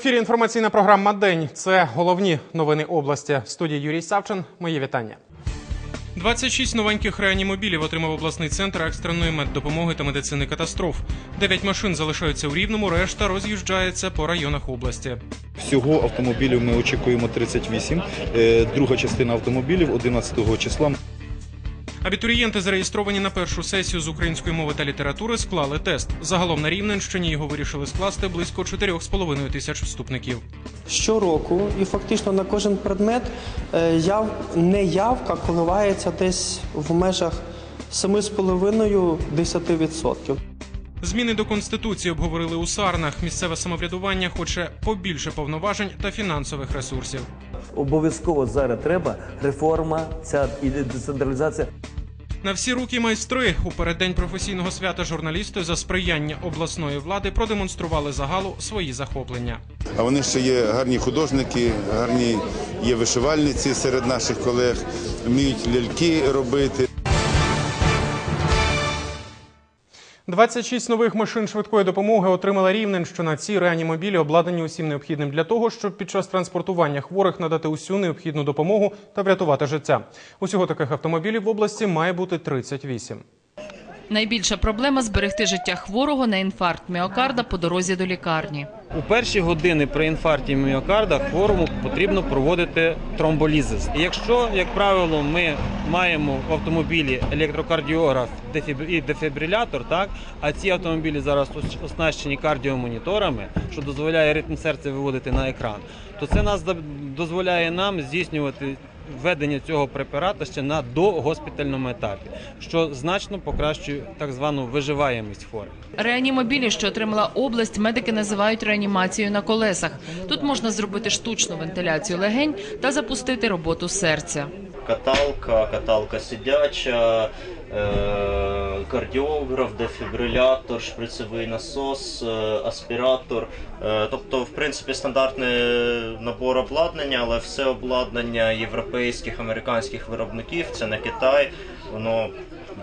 В ефірі інформаційна програма День. Це головні новини області. В студії Юрій Савчин. Мої вітання. 26 новеньких реанімобілів отримав обласний центр екстреної меддопомоги та медицини катастроф. Дев'ять машин залишаються у рівному, решта роз'їжджається по районах області. Всього автомобілів ми очікуємо 38. Е, Друга частина автомобілів 11 числа. Абітурієнти, зареєстровані на першу сесію з української мови та літератури, склали тест. Загалом на Рівненщині його вирішили скласти близько 4,5 тисяч вступників. Щороку і фактично на кожен предмет е, яв, неявка коливається десь в межах 7,5-10%. Зміни до конституції обговорили у Сарнах. Місцеве самоврядування хоче побільше повноважень та фінансових ресурсів. Обов'язково зараз треба реформа, ця і децентралізація. На всі руки майстри у переддень професійного свята журналісти за сприяння обласної влади продемонстрували загалу свої захоплення. А вони ще є гарні художники, гарні є вишивальниці серед наших колег, вміють ляльки робити. 26 нових машин швидкої допомоги отримала Рівненщина. Ці реанімобілі обладнані усім необхідним для того, щоб під час транспортування хворих надати усю необхідну допомогу та врятувати життя. Усього таких автомобілів в області має бути 38. Найбільша проблема зберегти життя хворого на інфаркт міокарда по дорозі до лікарні. У перші години при інфаркті міокарда хворому потрібно проводити тромболізис. Якщо, як правило, ми маємо в автомобілі електрокардіограф і дефібрилятор, так а ці автомобілі зараз оснащені кардіомоніторами, що дозволяє ритм серця виводити на екран, то це нас дозволяє нам здійснювати введення цього препарату ще на догоспітальному етапі, що значно покращує так звану виживаємість хворих. Реанімобілі, що отримала область, медики називають реанімацією на колесах. Тут можна зробити штучну вентиляцію легень та запустити роботу серця. каталка, каталка сидяча, кардіограф, дефібрилятор, шприцевий насос, е, аспіратор. Е, Тобто, в принципі, стандартний набор обладнання, але все обладнання європейських, американських виробників, це не Китай, воно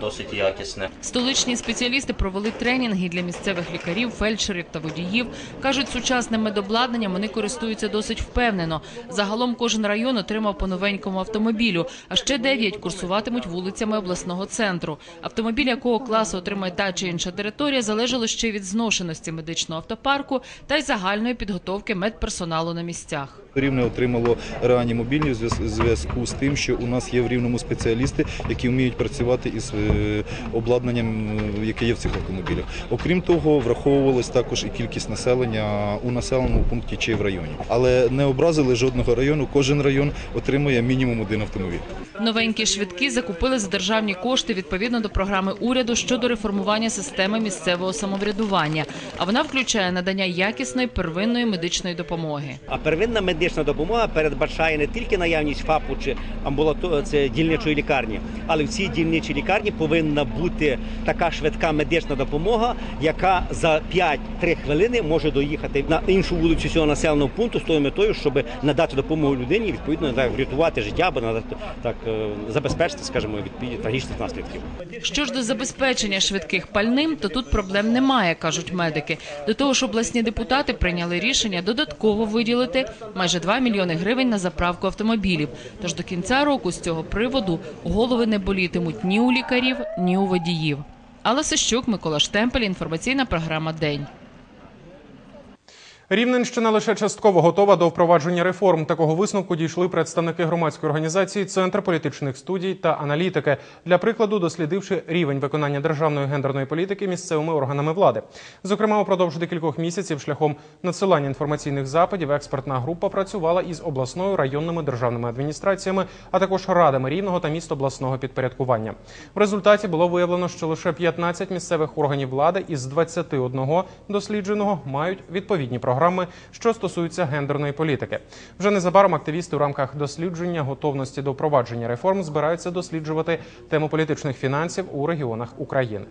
досить якісне. Столичні спеціалісти провели тренінги для місцевих лікарів, фельдшерів та водіїв. кажуть, сучасним медобладнанням вони користуються досить впевнено. Загалом кожен район отримав по новенькому автомобілю, а ще дев'ять курсуватимуть вулицями обласного центру. Автомобіль якого класу отримає та чи інша територія, залежало ще від зношеності медичного автопарку та й загальної підготовки медперсоналу на місцях. Рівне отримало реанімобільні в зв'яз- в зв'язку з тим, що у нас є в рівному спеціалісти, які вміють працювати із е, обладнанням, е, яке є в цих автомобілях. Окрім того, враховувалась також і кількість населення у населеному пункті чи в районі. Але не образили жодного району. Кожен район отримує мінімум один автомобіль. Новенькі швидкі закупили за державні кошти відповідно до програми уряду щодо реформування системи місцевого самоврядування. А вона включає надання якісної первинної медичної допомоги. А первинна медична допомога передбачає не тільки наявність ФАПу чи амбулато... це дільничої лікарні, але в цій дільничій лікарні повинна бути така швидка медична допомога, яка за 5-3 хвилини може доїхати на іншу вулицю цього населеного пункту з тою метою, щоб надати допомогу людині, відповідно так, врятувати життя або надати так е, забезпечити, скажімо, від трагічних наслідків. Що ж до забезпечення швидких пальним, то тут проблем немає, кажуть медики. До того ж, обласні депутати прийняли рішення додатково виділити майже 2 мільйони гривень на заправку автомобілів. Тож до кінця року з цього приводу голови не болітимуть ні у лікарів, ні у водіїв. Алла Сищук, Микола Штемпель, інформаційна програма День. Рівненщина лише частково готова до впровадження реформ. Такого висновку дійшли представники громадської організації Центр політичних студій та аналітики. Для прикладу, дослідивши рівень виконання державної гендерної політики місцевими органами влади. Зокрема, упродовж декількох місяців шляхом надсилання інформаційних запитів експертна група працювала із обласною районними державними адміністраціями, а також радами рівного та міст обласного підпорядкування. В результаті було виявлено, що лише 15 місцевих органів влади із 21 дослідженого мають відповідні програми, що стосуються гендерної політики. Вже незабаром активісти у рамках дослідження готовності до впровадження реформ збираються досліджувати тему політичних фінансів у регіонах України.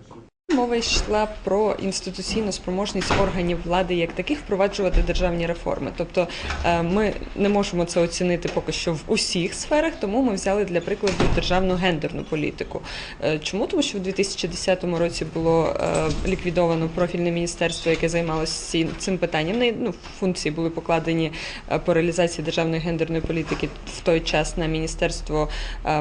Мова йшла про інституційну спроможність органів влади як таких впроваджувати державні реформи. Тобто е, ми не можемо це оцінити поки що в усіх сферах, тому ми взяли для прикладу державну гендерну політику. Е, Чому? Тому що в 2010 році було е, ліквідовано профільне міністерство, яке займалося цим питанням. Ну, функції були покладені по реалізації державної гендерної політики в той час на Міністерство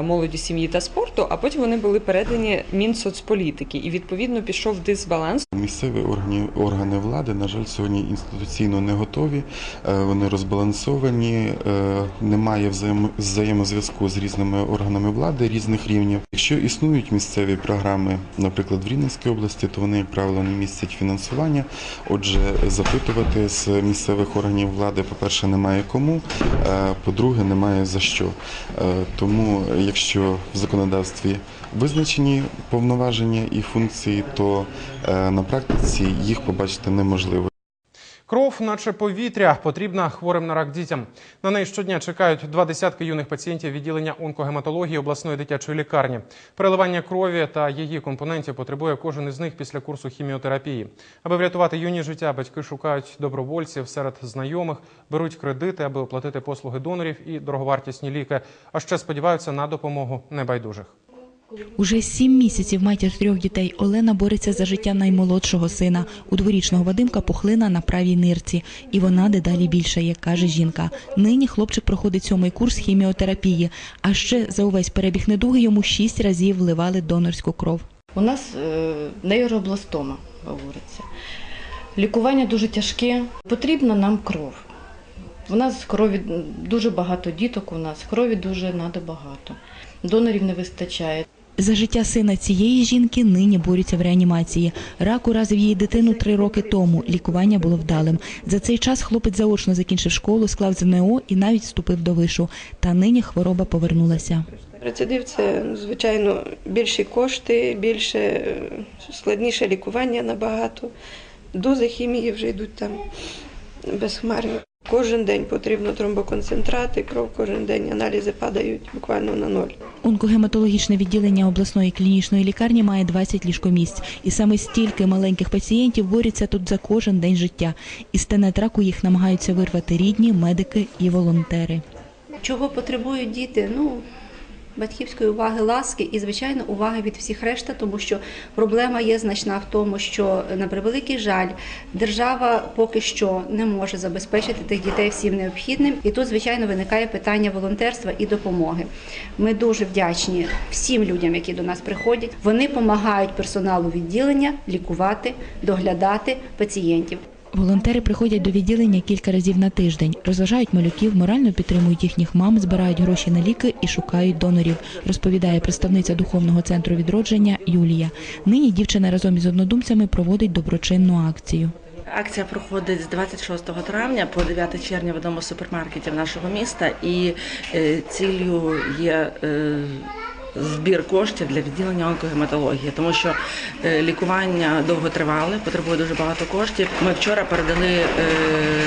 молоді, сім'ї та спорту, а потім вони були передані Мінсоцполітики. І відповідно пішов дисбаланс. Місцеві органи, органи влади, на жаль, сьогодні інституційно не готові, е, вони розбалансовані, е, немає взаємо- взаємозв'язку з різними органами влади різних рівнів. Якщо існують місцеві програми, наприклад, в Рівненській області, то вони, як правило, не містять фінансування. Отже, запитувати з місцевих органів влади, по-перше, немає кому, е, по-друге, немає за що. Тому, якщо в законодавстві визначені повноваження і функції, то е, на практиці їх побачити неможливо. Кров, наче повітря, потрібна хворим на рак дітям. На неї щодня чекають два десятки юних пацієнтів відділення онкогематології обласної дитячої лікарні. Переливання крові та її компонентів потребує кожен із них після курсу хіміотерапії. Аби врятувати юні життя, батьки шукають добровольців серед знайомих, беруть кредити, аби оплатити послуги донорів і дороговартісні ліки. А ще сподіваються на допомогу небайдужих. Уже сім місяців матір трьох дітей Олена бореться за життя наймолодшого сина. У дворічного Вадимка пухлина на правій нирці, і вона дедалі більша, як каже жінка. Нині хлопчик проходить сьомий курс хіміотерапії. А ще за увесь перебіг недуги йому шість разів вливали донорську кров. У нас е, нейробластома говориться. Лікування дуже тяжке. Потрібна нам кров. У нас крові дуже багато діток. У нас крові дуже надо багато. Донорів не вистачає. За життя сина цієї жінки нині борються в реанімації. Рак уразив її дитину три роки тому. Лікування було вдалим. За цей час хлопець заочно закінчив школу, склав ЗНО і навіть вступив до вишу. Та нині хвороба повернулася. Рецидив це, звичайно, більші кошти, більше е, складніше лікування набагато. Дози хімії вже йдуть там безхмарні. Кожен день потрібно тромбоконцентрати, кров кожен день аналізи падають буквально на ноль. Онкогематологічне відділення обласної клінічної лікарні має 20 ліжкомісць. І саме стільки маленьких пацієнтів борються тут за кожен день життя. Із тенет раку їх намагаються вирвати рідні, медики і волонтери. Чого потребують діти? Ну, батьківської уваги, ласки і, звичайно, уваги від всіх решта, тому що проблема є значна в тому, що на превеликий жаль, держава поки що не може забезпечити тих дітей всім необхідним. І тут, звичайно, виникає питання волонтерства і допомоги. Ми дуже вдячні всім людям, які до нас приходять. Вони допомагають персоналу відділення лікувати, доглядати пацієнтів. Волонтери приходять до відділення кілька разів на тиждень, розважають малюків, морально підтримують їхніх мам, збирають гроші на ліки і шукають донорів, розповідає представниця духовного центру відродження Юлія. Нині дівчина разом із однодумцями проводить доброчинну акцію. Акція проходить з 26 травня по 9 червня в одному з супермаркетів нашого міста, і е, ціллю є е, збір коштів для відділення онкогематології, тому що лікування довго тривале, потребує дуже багато коштів. Ми вчора передали е,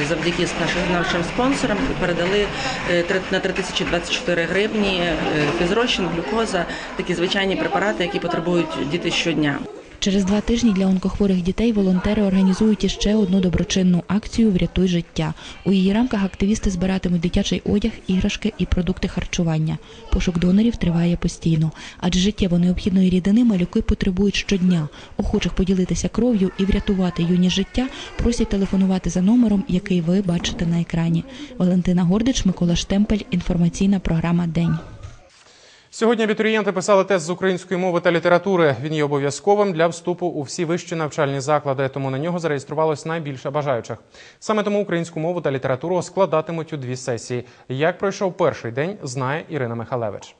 завдяки нашим нашим спонсорам, передали е, на 3024 гривні е, фізрощин, глюкоза, такі звичайні препарати, які потребують діти щодня. Через два тижні для онкохворих дітей волонтери організують іще одну доброчинну акцію Врятуй життя. У її рамках активісти збиратимуть дитячий одяг, іграшки і продукти харчування. Пошук донорів триває постійно, адже життєво необхідної рідини малюки потребують щодня. Охочих поділитися кров'ю і врятувати юні життя просять телефонувати за номером, який ви бачите на екрані. Валентина Гордич, Микола Штемпель. Інформаційна програма День. Сьогодні абітурієнти писали тест з української мови та літератури. Він є обов'язковим для вступу у всі вищі навчальні заклади, тому на нього зареєструвалось найбільше бажаючих. Саме тому українську мову та літературу складатимуть у дві сесії. Як пройшов перший день, знає Ірина Михалевич.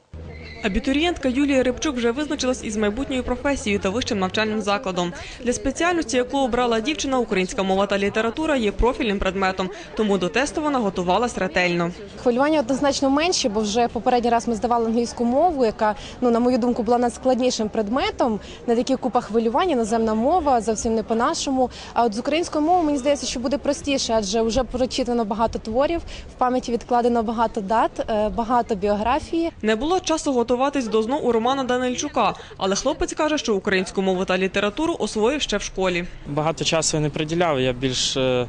Абітурієнтка Юлія Рибчук вже визначилась із майбутньою професією та вищим навчальним закладом. Для спеціальності, яку обрала дівчина, українська мова та література є профільним предметом, тому до тесту вона готувалась ретельно. Хвилювання однозначно менші, бо вже попередній раз ми здавали англійську мову. Мову, яка, ну на мою думку, була найскладнішим предметом, на таких купа хвилювань, іноземна мова, зовсім не по-нашому. А от з українською мовою мені здається, що буде простіше, адже вже прочитано багато творів, в пам'яті відкладено багато дат, е, багато біографії. Не було часу готуватись до ЗНО у Романа Данильчука, але хлопець каже, що українську мову та літературу освоїв ще в школі. Багато часу я не приділяв, я більш е,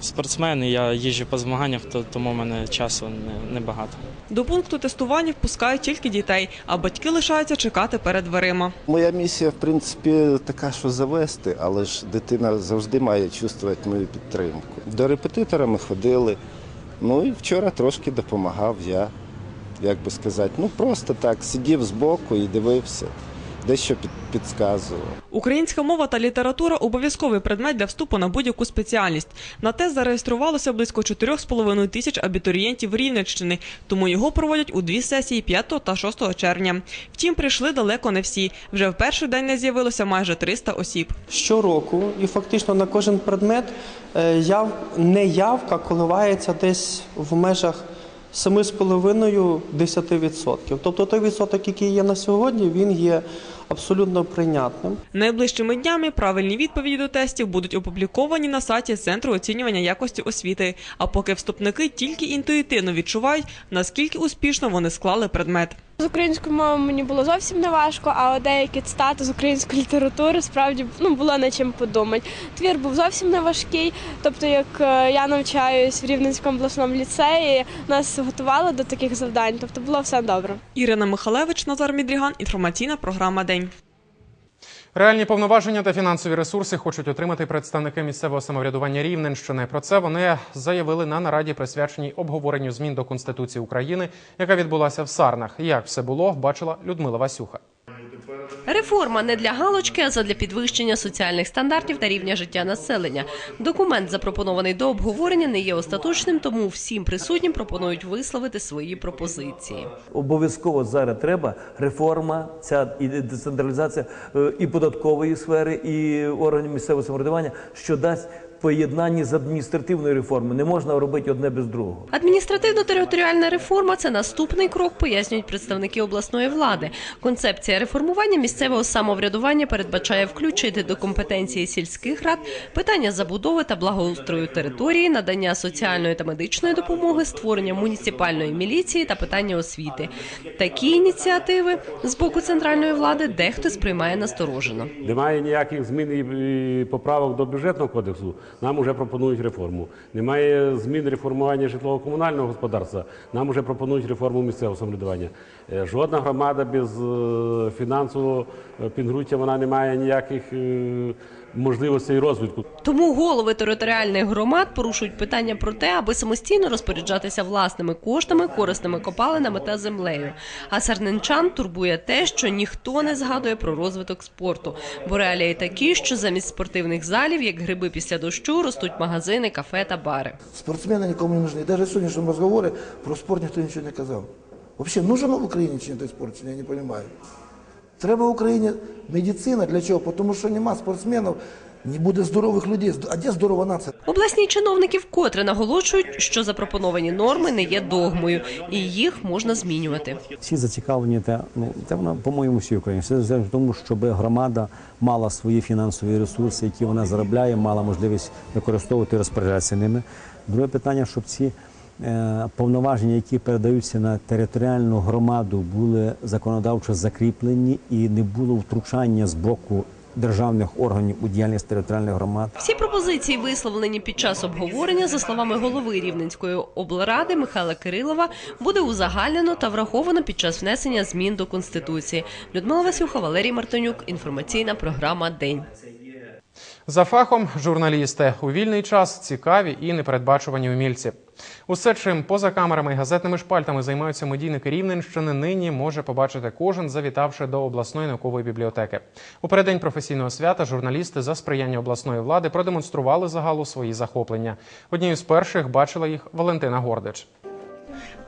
спортсмен, і я їжджу по змаганнях, то, тому в мене часу не, не. До пункту тестування впускають тільки дітей, а батьки лишаються чекати перед дверима. Моя місія, в принципі, така, що завести, але ж дитина завжди має чувствувати мою підтримку. До репетитора ми ходили. Ну і вчора трошки допомагав я, як би сказати, ну просто так сидів збоку і дивився, дещо під, підказував. Українська мова та література обов'язковий предмет для вступу на будь-яку спеціальність. На тест зареєструвалося близько 4,5 тисяч абітурієнтів Рівненщини, тому його проводять у дві сесії 5 та 6 червня. Втім, прийшли далеко не всі. Вже в перший день не з'явилося майже 300 осіб. Щороку і фактично на кожен предмет е, яв, неявка коливається десь в межах 7,5-10%. Тобто той відсоток, який є на сьогодні, він є абсолютно прийнятним. Найближчими днями правильні відповіді до тестів будуть опубліковані на сайті Центру оцінювання якості освіти. А поки вступники тільки інтуїтивно відчувають, наскільки успішно вони склали предмет. З українською мовою мені було зовсім не важко, а деякі цитати з української літератури справді ну було над чим подумати. Твір був зовсім не важкий. Тобто, як е, я навчаюсь в Рівненському обласному ліцеї, нас готували до таких завдань, тобто було все добре. Ірина Михалевич, Назар Мідріган. Інформаційна програма День. Реальні повноваження та фінансові ресурси хочуть отримати представники місцевого самоврядування Рівненщини. Про це вони заявили на нараді, присвяченій обговоренню змін до Конституції України, яка відбулася в Сарнах. Як все було, бачила Людмила Васюха. Реформа не для галочки, а задля підвищення соціальних стандартів та рівня життя населення. Документ, запропонований до обговорення, не є остаточним, тому всім присутнім пропонують висловити свої пропозиції. Обов'язково зараз треба реформа, ця і децентралізація е, і податкової сфери, і органів місцевого самоврядування, що дасть поєднання з адміністративною реформою. Не можна робити одне без другого. Адміністративно-територіальна реформа це наступний крок, пояснюють представники обласної влади. Концепція реформування місцевого самоврядування передбачає включити до компетенції сільських рад питання забудови та благоустрою території, надання соціальної та медичної допомоги, створення муніципальної міліції та питання освіти. Такі ініціативи з боку центральної влади дехто сприймає насторожено. Немає ніяких змін і поправок до бюджетного кодексу. Нам вже пропонують реформу. Немає змін реформування житлово-комунального господарства. Нам вже пропонують реформу місцевого самоврядування. Е, Жодна громада без е, фінансового е, підґрунтя вона не має ніяких можливостей розвитку. Тому голови територіальних громад порушують питання про те, аби самостійно розпоряджатися власними коштами, корисними копалинами та землею. А сарненчан турбує те, що ніхто не згадує про розвиток спорту. Бо реалії такі, що замість спортивних залів, як гриби після дощу, ростуть магазини, кафе та бари. Спортсмены никому не нужны. И даже в сегодняшнем разговоре про спорт никто ничего не казав. Вообще, нужен в Україні чи той спорт, ні, я не розумію. Треба в Україні медицина. Для чого? Тому що нема спортсменів, не буде здорових людей. А де здорова нація? Обласні чиновники вкотре наголошують, що запропоновані норми не є догмою, і їх можна змінювати. Всі зацікавлені, те, ну, це по-моєму, всі українці. Це в тому, щоб громада мала свої фінансові ресурси, які вона заробляє, мала можливість використовувати і розпоряджатися ними. Друге питання, щоб ці повноваження, які передаються на територіальну громаду, були законодавчо закріплені і не було втручання з боку державних органів у діяльність територіальних громад. Всі пропозиції, висловлені під час обговорення, за словами голови Рівненської облради Михайла Кирилова, буде узагальнено та враховано під час внесення змін до конституції. Людмила Васюха, Валерій Мартинюк. Інформаційна програма День. За фахом журналісти у вільний час цікаві і непередбачувані умільці. Усе, чим поза камерами і газетними шпальтами займаються медійники Рівненщини, нині може побачити кожен, завітавши до обласної наукової бібліотеки. У переддень професійного свята журналісти за сприяння обласної влади продемонстрували загалу свої захоплення. Однією з перших бачила їх Валентина Гордич.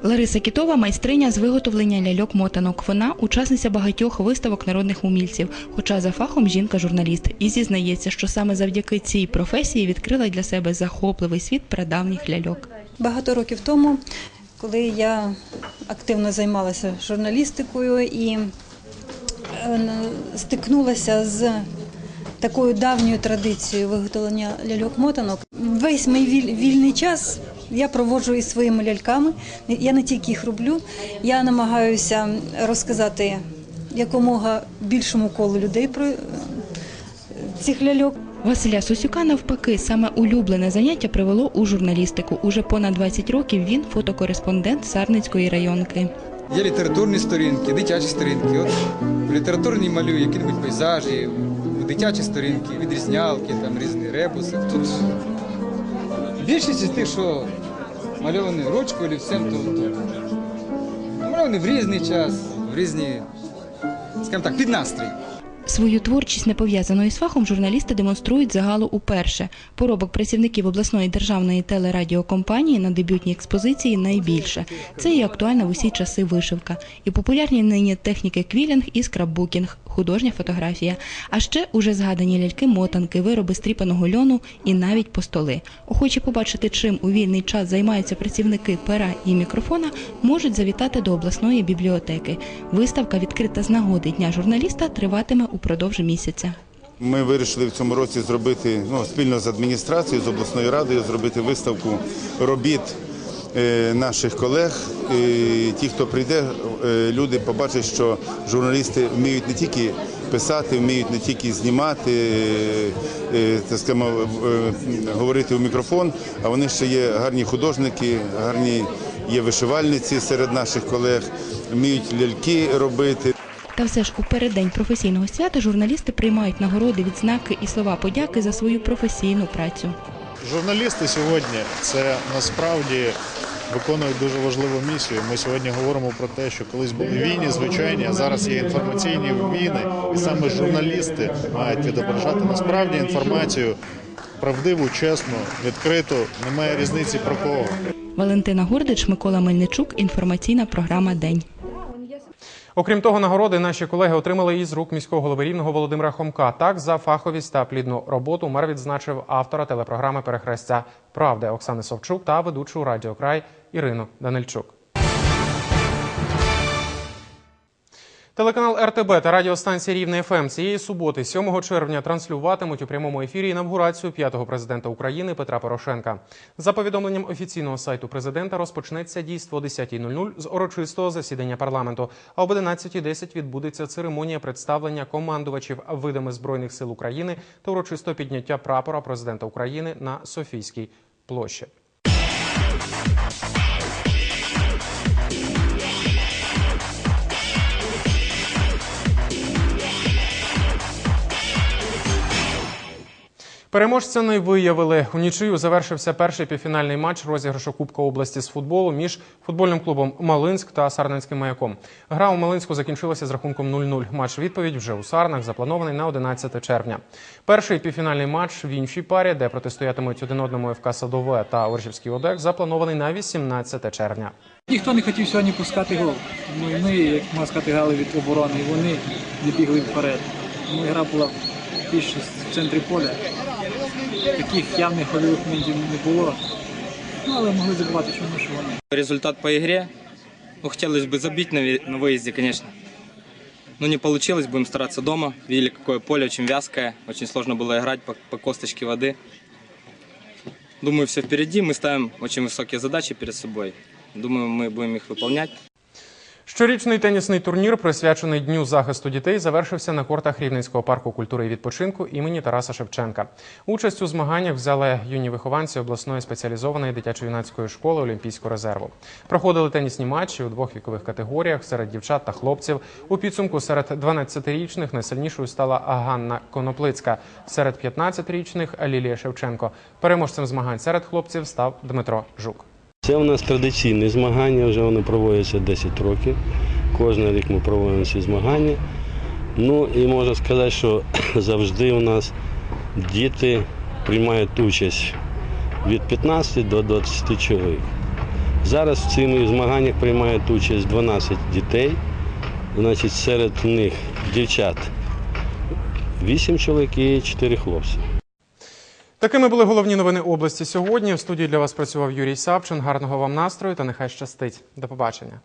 Лариса Кітова майстриня з виготовлення ляльок мотанок. Вона учасниця багатьох виставок народних умільців, хоча за фахом жінка-журналіст. І зізнається, що саме завдяки цій професії відкрила для себе захопливий світ прадавніх ляльок. Багато років тому коли я активно займалася журналістикою і е, стикнулася з такою давньою традицією виготовлення ляльок-мотанок. Весь мій вільний час я проводжу із своїми ляльками. Я не тільки їх роблю, я намагаюся розказати якомога більшому колу людей про е, цих ляльок. Василя Сосюка навпаки, саме улюблене заняття привело у журналістику. Уже понад 20 років він фотокореспондент Сарницької районки. Є літературні сторінки, дитячі сторінки. От в літературній малюю які-небудь пейзажі, дитячі сторінки, відрізнялки, там різні ребуси. Тут більшість із тих, що мальовані ручкою, олівцем, то, то намальовані в різний час, в різні, скажімо так, під настрій. Свою творчість, не пов'язану із фахом, журналісти демонструють загалу уперше. Поробок працівників обласної державної телерадіокомпанії на дебютній експозиції найбільше. Це і актуальна в усі часи вишивка, і популярні нині техніки квілінг і скраббукінг, художня фотографія. А ще уже згадані ляльки-мотанки, вироби стріпаного льону і навіть постоли. Охочі побачити, чим у вільний час займаються працівники пера і мікрофона, можуть завітати до обласної бібліотеки. Виставка, відкрита з нагоди Дня журналіста, триватиме упродовж місяця. Ми вирішили в цьому році зробити ну, спільно з адміністрацією, з обласною радою, зробити виставку робіт наших колег. І ті, хто прийде, е, люди побачать, що журналісти вміють не тільки писати, вміють не тільки знімати, е, е, так скажемо, е, говорити у мікрофон, а вони ще є гарні художники, гарні є вишивальниці серед наших колег, вміють ляльки робити. Та все ж у переддень професійного свята журналісти приймають нагороди, відзнаки і слова подяки за свою професійну працю. Журналісти сьогодні це насправді виконують дуже важливу місію. Ми сьогодні говоримо про те, що колись були війни звичайні, а зараз є інформаційні війни, і саме журналісти мають відображати насправді інформацію правдиву, чесну, відкриту. Немає різниці про кого. Валентина Гордич, Микола Мельничук. Інформаційна програма День. Окрім того, нагороди наші колеги отримали із рук міського голови рівного Володимира Хомка. Так, за фаховість та плідну роботу мер відзначив автора телепрограми Перехрестя правди Оксани Совчук та ведучу радіокрай Ірину Данильчук. Телеканал РТБ та радіостанція Рівне ФМ цієї суботи, 7 червня, транслюватимуть у прямому ефірі інавгурацію п'ятого президента України Петра Порошенка. За повідомленням офіційного сайту президента розпочнеться дійство о 10.00 з урочистого засідання парламенту. А об 11.10 відбудеться церемонія представлення командувачів видами збройних сил України та урочисто підняття прапора президента України на Софійській площі. Переможця не виявили. У нічию завершився перший півфінальний матч розіграшу Кубка області з футболу між футбольним клубом Малинськ та Сарненським маяком. Гра у Малинську закінчилася з рахунком 0-0. Матч відповідь вже у Сарнах запланований на 11 червня. Перший півфінальний матч в іншій парі, де протистоятимуть один одному ФК Садове та Оржівський ОДЕК, запланований на 18 червня. Ніхто не хотів сьогодні пускати гол. Ми, ми як можна сказати, грали від оборони, і вони не бігли вперед. Тому гра була більше в центрі поля Таких явних гольових моментів не було. Ну, але могли забувати, що ми що вони. Результат по игре. Ну, хотелось бы забить на, ви- на выезде, конечно. Но не получилось, будем стараться дома. Видели, какое поле, очень вязкое. Очень сложно было играть по, по косточке воды. Думаю, все впереди. Мы ставим очень высокие задачи перед собой. Думаю, мы будем их выполнять. Щорічний тенісний турнір, присвячений Дню захисту дітей, завершився на кортах Рівненського парку культури і відпочинку імені Тараса Шевченка. Участь у змаганнях взяли юні вихованці обласної спеціалізованої дитячо-юнацької школи Олімпійського резерву. Проходили тенісні матчі у двох вікових категоріях серед дівчат та хлопців. У підсумку серед 12-річних найсильнішою стала Ганна Коноплицька, серед 15-річних Лілія Шевченко. Переможцем змагань серед хлопців став Дмитро Жук. Це у нас традиційні змагання, вже вони проводяться 10 років. Кожен рік ми проводимо ці змагання. Ну і можна сказати, що завжди у нас діти приймають участь від 15 до 20 чоловік. Зараз в цих змаганнях приймають участь 12 дітей. Значить, серед них дівчат 8 чоловік і 4 хлопці. Такими були головні новини області сьогодні. В студії для вас працював Юрій Савчин. Гарного вам настрою та нехай щастить. До побачення.